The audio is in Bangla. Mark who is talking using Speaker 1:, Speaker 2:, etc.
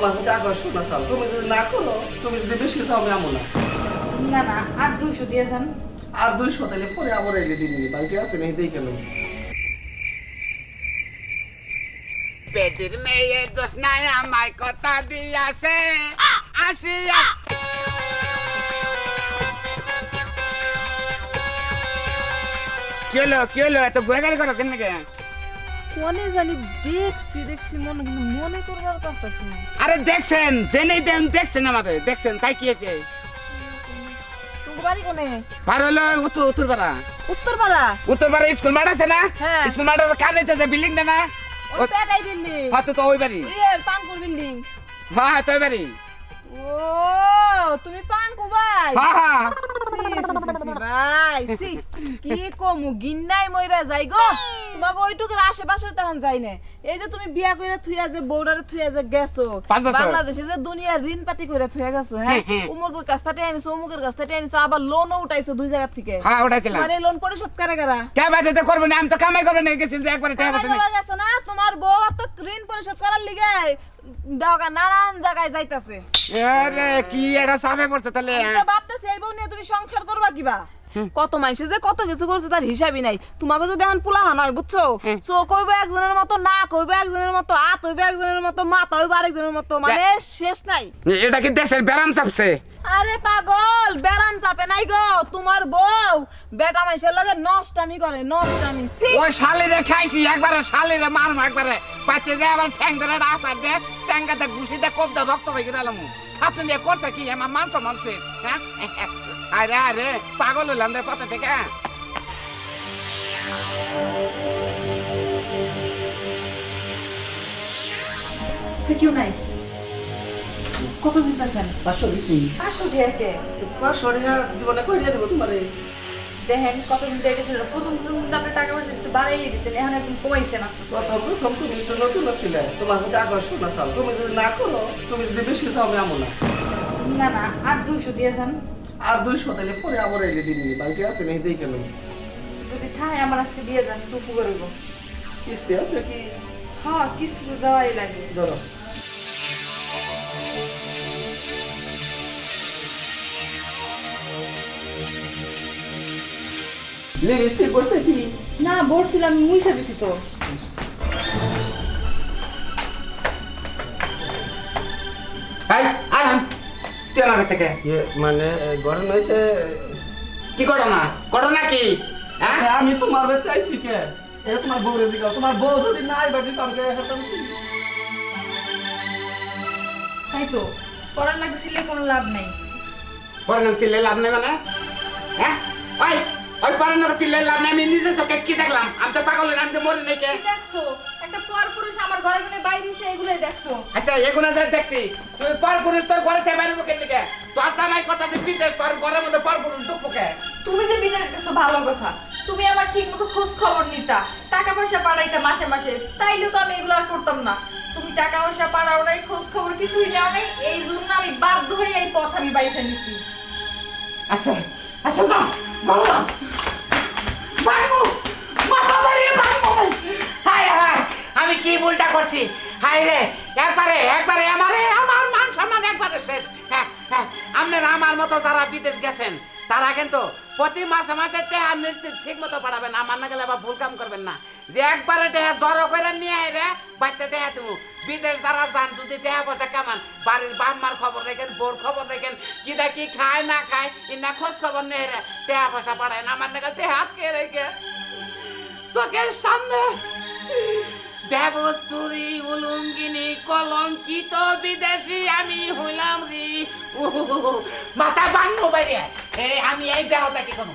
Speaker 1: তোমার প্রতি আকর্ষণ আছে তুমি যদি না করো তুমি যদি বেশি চাও আমি আমো না।
Speaker 2: না না আর দুইশো দিয়েছেন
Speaker 1: আর দুইশো তাহলে পরে আবার এলে দিন বাড়িতে আছে নেই দেখে কেন
Speaker 3: পেটির মেয়ে জোসনায় আমায় কথা দিয়াছে। আসিয়া। কি হলো কি হলো? এত ঘোরাঘুরি করো কেন
Speaker 2: মনে জানি দেখছি দেখছি মনে কিন্তু মনে করবার শুনে
Speaker 3: আরে দেখছেন জেনে দেন দেখছেন আমাদের দেখছেন তাই কি হয়েছে?
Speaker 2: তোমার বাড়ি কোনে?
Speaker 3: পার হলো উত্তর উত্তরপাড়া।
Speaker 2: উত্তরপাড়া?
Speaker 3: উত্তরপাড়া স্কুল মাঠ আছে না?
Speaker 2: হ্যাঁ।
Speaker 3: স্কুল মাঠের কাজ হইতেছে বিল্ডিংটা না?
Speaker 2: ওই বিল্ডিং
Speaker 3: হয়তো তো ওই বাড়ি।
Speaker 2: পাঙ্কুর বিল্ডিং
Speaker 3: হ্যাঁ হ্যাঁ তো ওই বাড়ি।
Speaker 2: ও তুমি পাঙ্কু
Speaker 3: হ্যাঁ
Speaker 2: ভাই। কি কমু গিন্নাই মইরা যাই গো তোমাকে ওইটুকুর আশেপাশে তখন যাই না এই যে তুমি বিয়া কইরা থুইয়া যে বউডারে থুইয়া যে গেছো বাংলাদেশে যে দুনিয়া ঋণ পাতি কইরা থুইয়া গেছো হ্যাঁ। উমুকের কাছ থেকে আনিছো উমুকের কাছ থেকে আনিছো আবার লোনও উঠাইছো দুই জায়গা থেকে।
Speaker 3: হ্যাঁ ওটাইছিলাম
Speaker 2: মানে লোন পরিশোধ করে কারা?
Speaker 3: কে বাজে তো করব না আমি তো কামাই করব না গেছি যে একবারে টাকা পয়সা নেই।
Speaker 2: গেছো না তোমার বউ তো ঋণ পরিশোধ করার লিগে দাওগা নানান জায়গায় যাইতাছে।
Speaker 3: আরে কি এটা চাপে পড়ছে তাহলে।
Speaker 2: ভাবতেছি এই বউ নিয়ে তুমি সংসার করবা কিবা? কত মানুষে যে কত কিছু করছে তার হিসাবই নাই। তোমাকে যদি এখন পোলাহান হয় বুঝছ? চোখ হইবে একজনের মতো নাক হইবে একজনের মতো হাত হইবে একজনের মতো মাথা হইবে আরেকজনের মতো মানে শেষ নাই।
Speaker 3: এটা কি দেশের ব্যারাম চাপছে?
Speaker 2: আরে পাগল বেড়ান চাপে নাই গো। তোমার বউ বেটা মানুষের লগে নষ্টামি করে নষ্টামি!
Speaker 3: ওই শালিরে খাইছি একবারে শালিরে মারম একবারে। পাচ্ছে যে আবার ঠ্যাং ধরে আসার দে স্যাঙ্গাতে ঘুষিতে কোপটা রক্ত হয়ে গেলাম হাতন দিয়ে করছে কি? আমার মাংস মাংস। হ্যাঁ? আরে আরে পাগল হইলাম রে পথে থেকে।
Speaker 2: কেউ নাই? কত দিতেছেন
Speaker 1: পাঁচশো দিছি।
Speaker 2: পাঁচশো ঢেকে
Speaker 1: পাঁচশো টাকা জীবনে কই দিয়ে দেবো তোমারে।
Speaker 2: দেখেন কতদিন থেকে ছিল। প্রথম প্রথম কিন্তু আপনি টাকা পয়সা একটু বাড়াইয়ে দিতেন এখন একদম কমাইছেন আস্তে আস্তে।
Speaker 1: প্রথম প্রথম তুমি তো নতুন ছিলে তোমার প্রতি আকর্ষণ আছে তুমি যদি না করো তুমি যদি বেশি চাও আমি আমো না।
Speaker 2: না না আর দুইশো দিয়েছেন
Speaker 1: আর দুইশো তাহলে পরে আবার এলে দিন বাড়িতে আছে নেই দেখে কেন
Speaker 2: যদি থাই আমার আজকে দিয়ে যান টুকু করব
Speaker 1: কিস্তি আছে? কি?
Speaker 2: হ্যাঁ কিস্তি তো দেওয়াই লাগে।
Speaker 1: ধরো। লিপস্টিক করছে কি?
Speaker 2: না বলছিলাম মুইসা দিছি তো।
Speaker 3: ভাই আরাম তুই আমার থেকে
Speaker 1: ইয়ে মানে গরম হয়েছে
Speaker 3: কি ঘটনা? ঘটনা কি? হ্যাঁ?
Speaker 1: আমি তোমার বাড়িতে আইছি কে? এ তোমার বউরে দিকে তোমার বউ যদি নাই বাড়ি তোমাকে হেতাম
Speaker 2: তাই তো করার লাগছিল কোনো লাভ নাই।
Speaker 3: পড়ানো চিল্লে লাভ নেই মানে? হ্যাঁ? ওই ওই পড়ানো চিল্লে লাভ নেই আমি নিজে চোখে কি দেখলাম? আমি তো পাগল আমি তো মরে নেই কে?
Speaker 2: দেখছ? একটা পর পুরুষ আমার ঘরে ঘরে বাইরে দিছে এগুলোই দেখছ।
Speaker 3: আচ্ছা এগুলো যা দেখছি তুই পর পুরুষ তোর ঘরে থেকে বাইরে মুখে দিকে তোর জামাই কথা যে বিদেশ তোর ঘরের মধ্যে পর পুরুষ ঢুকবো
Speaker 4: তুমি যে বিদেশ গেছো ভালো কথা। তুমি আমার ঠিক মতো খোঁজ খবর নিতা। টাকা পয়সা পাঠাইতা মাসে মাসে। তাইলে তো আমি এগুলো আর করতাম না। তুমি টাকা পয়সা পাঠাও নাই খোঁজ খবর কিছুই নাও নাই। এই জন্য আমি বাধ্য হয়ে এই পথ আমি বাইছে নিছি।
Speaker 3: আচ্ছা আচ্ছা যা ভালো ভুলটা করছি। হায় রে, একবারে একবারে আমারে আমার মান সম্মান একবারে শেষ। হ্যাঁ হ্যাঁ আপনারা আমার মতো যারা বিদেশ গেছেন, তারা কিন্তু প্রতি মাসে মাসে টেহা নিশ্চিত ঠিক মতো পাঠাবেন, আমার না গেলে আবার ভুল কাম করবেন না। যে একবারে টেহা জড়ো করে নিয়ে আয় রে বাচ্চা টেহা তুমি বিদেশ যারা যান, যদি টেহা পয়সা কামান, বাড়ির বাম্মার খবর রেখেন বোর খবর রেখেন, কি দা কি খায়, না খায়, ইনা খোঁজ খবর নেই রে, টেহা পয়সা পাঠায় না, আমার না গেলে টেহা কে রেখে? চোখের সামনে ব্যবস্তুরি উলুঙ্গিনি কলঙ্কিত বিদেশি আমি হইলাম রে। মাথা বাংলো বাইরে আমি এই দেহটাকে কোনো